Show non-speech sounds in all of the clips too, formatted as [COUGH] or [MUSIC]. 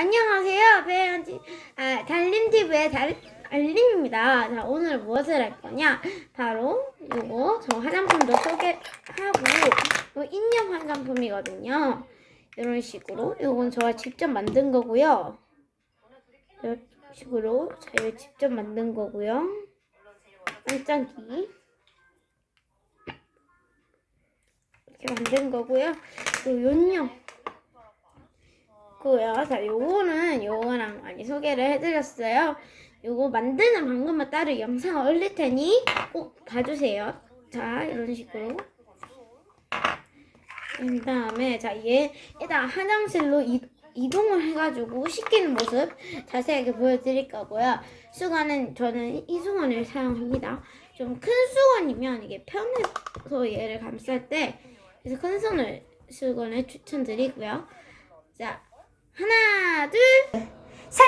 안녕하세요. 배현지, 아, 달림TV의 달, 달림입니다. 자, 오늘 무엇을 할 거냐? 바로 요거, 저 화장품도 소개하고, 요 인형 화장품이거든요. 이런 식으로. 요건 제가 직접 만든 거고요. 이런 식으로 제가 직접 만든 거고요. 반짝이. 이렇게 만든 거고요. 요 인형. 고요. 자, 요거는 요거랑 많이 소개를 해드렸어요. 요거 만드는 방법만 따로 영상 올릴 테니 꼭 봐주세요. 자, 이런 식으로. 그 다음에, 자, 얘, 얘다 화장실로 이, 이동을 해가지고 씻기는 모습 자세하게 보여드릴 거고요. 수건은 저는 이 수건을 사용합니다. 좀 큰 수건이면 이게 편해서 얘를 감쌀 때 그래서 큰 손을 수건을 추천드리고요. 자, 하나, 둘, 셋!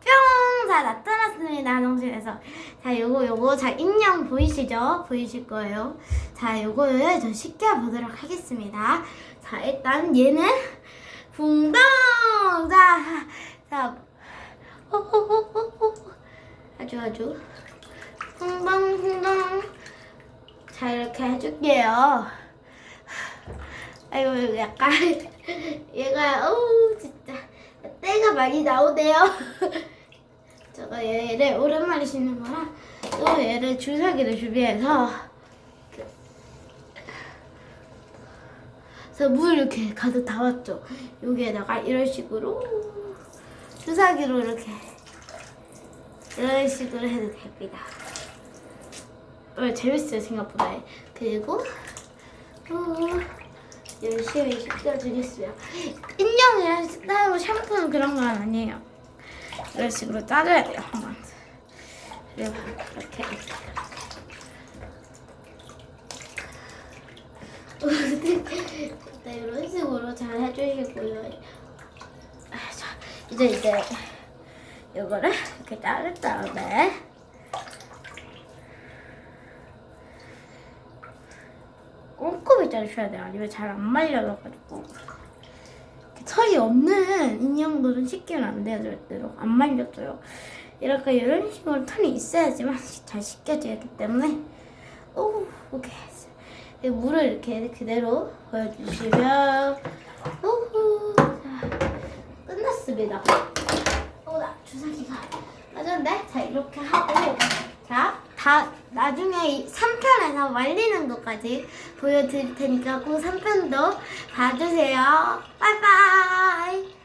뿅! 자, 나타났습니다, 화장실에서. 자, 요거, 요거, 자, 인형 보이시죠? 보이실 거예요. 자, 요거를 저 씻겨보도록 하겠습니다. 자, 일단 얘는 붕덩! 자, 자, 호호호호호. 아주, 아주. 붕덩, 붕덩. 자, 이렇게 해줄게요. 아이고 약간 [LAUGHS] 얘가 어우 진짜 때가 많이 나오네요. [LAUGHS] 제가 얘를 오랜만에 신는 거라 또 얘를 주사기를 준비해서 그래서 물 이렇게 가득 담았죠. 여기에다가 이런 식으로 주사기로 이렇게 이런 식으로 해도 됩니다. 어, 재밌어요 생각보다. 그리고 어, 열심히 씻겨주겠어요. 인형이랑 따로 샴푸는 그런 건 아니에요. 이런 식으로 짜줘야 돼요, 한번. 그리고 이렇게. [LAUGHS] 네, 이런 식으로 잘 해주시고요. 아, 자, 이제 이제 이거를 이렇게 자른 다음에 자르셔야 돼요. 아니면 잘 안 말려져가지고. 털이 없는 인형들은 씻기면 안 돼요, 절대로. 안 말려져요. 이렇게 이런 식으로 털이 있어야지만 [LAUGHS] 잘 씻겨져야 하기 때문에. 오, 오케이. 이 물을 이렇게 그대로 보여주시면. 오호. 자, 끝났습니다. 어, 나 주사기가 빠졌는데? 자, 이렇게 하고. 자, 다 나중에 이 3편에서 말리는 것까지 보여드릴 테니까 꼭 3편도 봐주세요. 빠이빠이.